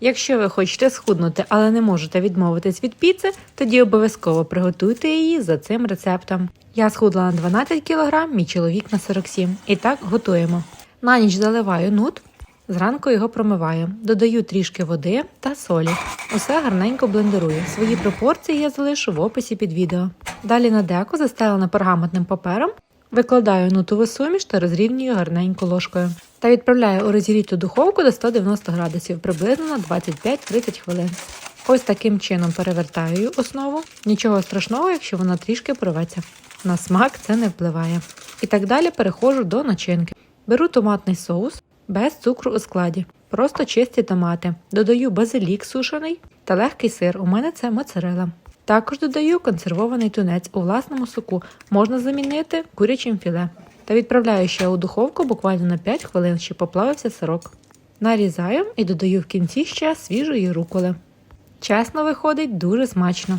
Якщо ви хочете схуднути, але не можете відмовитись від піци, тоді обов'язково приготуйте її за цим рецептом. Я схудла на 12 кг, мій чоловік на 47. І так готуємо. На ніч заливаю нут, зранку його промиваю, додаю трішки води та солі. Усе гарненько блендерую. Свої пропорції я залишу в описі під відео. Далі на деко застелене пергаментним папером Викладаю нутову суміш та розрівнюю гарненько ложкою. Та відправляю у розігріту духовку до 190 градусів приблизно на 25-30 хвилин. Ось таким чином перевертаю основу. Нічого страшного, якщо вона трішки порветься. На смак це не впливає. І так далі переходжу до начинки. Беру томатний соус без цукру у складі. Просто чисті томати. Додаю базилік сушений та легкий сир. У мене це моцарела. Також додаю консервований тунець у власному соку, можна замінити курячим філе. Та відправляю ще у духовку буквально на 5 хвилин, щоб поплавився сирок. Нарізаю і додаю в кінці ще свіжої руколи. Чесно, виходить дуже смачно.